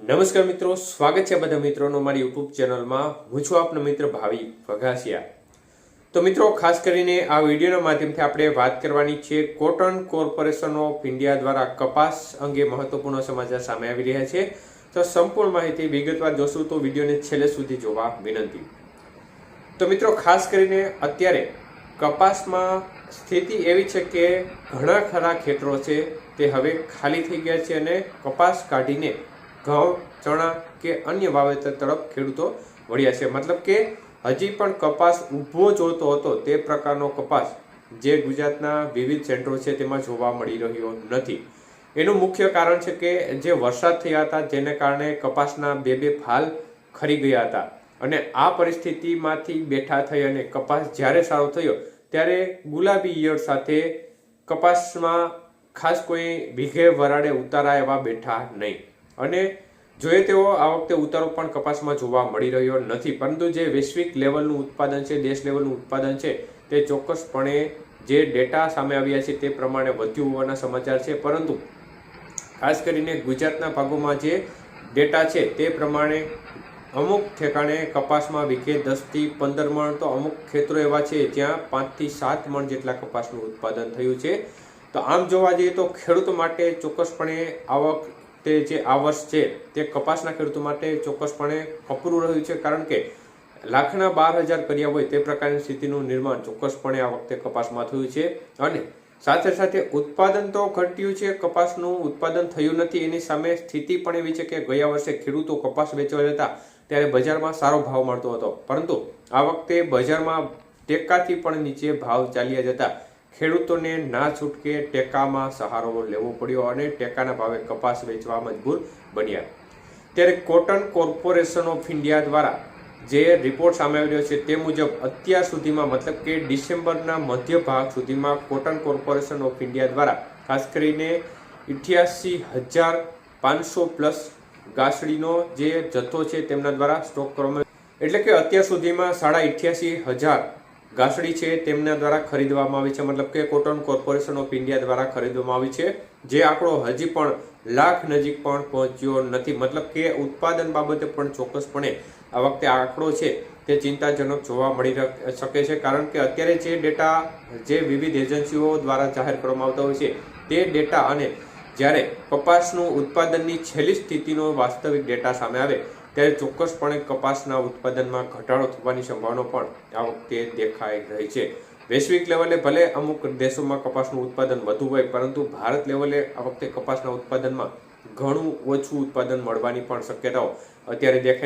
નમસ્કાર મિત્રો, સ્વાગત છે બધા મિત્રોનો મારી યુટ્યુબ ચેનલમાં. હું છું આપનો મિત્ર ભાવિ વઘાસિયા. તો મિત્રો, ખાસ કરીને આ વિડીયોના માધ્યમથી આપણે વાત કરવાની છે કોટન કોર્પોરેશન ઓફ ઇન્ડિયા દ્વારા કપાસ અંગે મહત્વપૂર્ણ સમાચાર સામે આવી રહ્યા છે. તો સંપૂર્ણ માહિતી વિગતવાર જોશું તો વિડીયોને છેલ્લે સુધી જોવા વિનંતી. તો મિત્રો, ખાસ કરીને અત્યારે કપાસમાં સ્થિતિ એવી છે કે ઘણા ખરા ખેતરો છે તે હવે ખાલી થઈ ગયા છે અને કપાસ કાઢીને ઘઉં, ચણા કે અન્ય વાવેતર તરફ ખેડૂતો વળ્યા છે. મતલબ કે હજી પણ કપાસ ઊભો જોતો હતો તે પ્રકારનો કપાસ જે ગુજરાતના વિવિધ સેન્ટરો છે તેમાં જોવા મળી રહ્યો નથી. એનું મુખ્ય કારણ છે કે જે વરસાદ થયા હતા જેને કારણે કપાસના બે બે ફાલ ખરી ગયા હતા અને આ પરિસ્થિતિમાંથી બેઠા થઈ અને કપાસ જ્યારે સારો થયો ત્યારે ગુલાબી ઈયળ સાથે કપાસમાં ખાસ કોઈ વીઘે વરાળે ઉતારા એવા બેઠા નહીં. અને જોઈએ તેવો આ વખતે ઉતારો પણ કપાસમાં જોવા મળી રહ્યો નથી. પરંતુ જે વૈશ્વિક લેવલનું ઉત્પાદન છે, દેશ લેવલનું ઉત્પાદન છે, તે ચોક્કસપણે જે ડેટા સામે આવ્યા છે તે પ્રમાણે વધ્યું હોવાના સમાચાર છે. પરંતુ ખાસ કરીને ગુજરાતના ભાગોમાં જે ડેટા છે તે પ્રમાણે અમુક ઠેકાણે કપાસમાં વીઘે દસથી પંદર મણ તો અમુક ખેતરો એવા છે જ્યાં પાંચથી સાત મણ જેટલા કપાસનું ઉત્પાદન થયું છે. તો આમ જોવા જઈએ તો ખેડૂતો માટે ચોક્કસપણે આવક તે જે આ વર્ષ છે, તે કપાસના ખેડૂતો માટે ચોક્કસપણે કપરું રહ્યું છે, કારણ કે લાખના બાર હજાર કર્યા હોય તે પ્રકારની સ્થિતિનું નિર્માણ ચોક્કસપણે આ વખતે કપાસમાં થયું છે. અને સાથે સાથે ઉત્પાદન તો ઘટ્યું છે, કપાસનું ઉત્પાદન થયું નથી. એની સામે સ્થિતિ પણ એવી છે કે ગયા વર્ષે ખેડૂતો કપાસ વેચવા જતા ત્યારે બજારમાં સારો ભાવ મળતો હતો. પરંતુ આ વખતે બજારમાં ટેકાથી પણ નીચે ભાવ ચાલ્યા જતા ખેડૂતોને ના છૂટકે ટેકામાં સહારો લેવો પડ્યો અને ટેકાના ભાવે કપાસ વેચવા મજબૂર બન્યા. ત્યારે કોટન કોર્પોરેશન ઓફ ઇન્ડિયા દ્વારા જે રિપોર્ટ સામે આવ્યો છે તે મુજબ અત્યાર સુધીમાં મતલબ કે ડિસેમ્બરના મધ્ય ભાગ સુધીમાં કોટન કોર્પોરેશન ઓફ ઇન્ડિયા દ્વારા ખાસ કરીને ઇઠ્યાસી હજાર પાંચસો પ્લસ ગાસડીનો જે જથ્થો છે તેમના દ્વારા સ્ટોક કરવામાં એટલે કે અત્યાર સુધીમાં સાડા ઇઠ્યાસી હજાર ગાસડી છે તેમના દ્વારા ખરીદવામાં આવી છે. મતલબ કે કોટન કોર્પોરેશન ઓફ ઇન્ડિયા દ્વારા ખરીદવામાં આવી છે. જે આંકડો હજી પણ લાખ નજીક પણ પહોંચ્યો નથી. મતલબ કે ઉત્પાદન બાબતે પણ ચોક્કસપણે આ વખતે આંકડો છે તે ચિંતાજનક જોવા મળી શકે છે. કારણ કે અત્યારે જે ડેટા, જે વિવિધ એજન્સીઓ દ્વારા જાહેર કરવામાં આવતા હોય છે, તે ડેટા અને જ્યારે કપાસનું ઉત્પાદનની છેલ્લી સ્થિતિનો વાસ્તવિક ડેટા સામે આવે ત્યારે ચોક્કસપણે કપાસના ઉત્પાદનમાં ઘટાડો થવાની સંભાવના પણ આ વખતે દેખાઈ રહી છે. વૈશ્વિક લેવલે ભલે અમુક દેશોમાં કપાસનું ઉત્પાદન વધુ હોય, પરંતુ ભારત લેવલે આ વખતે કપાસના ઉત્પાદનમાં ઘણું ઓછું ઉત્પાદન મળવાની પણ શક્યતાઓ અત્યારે દેખાઈ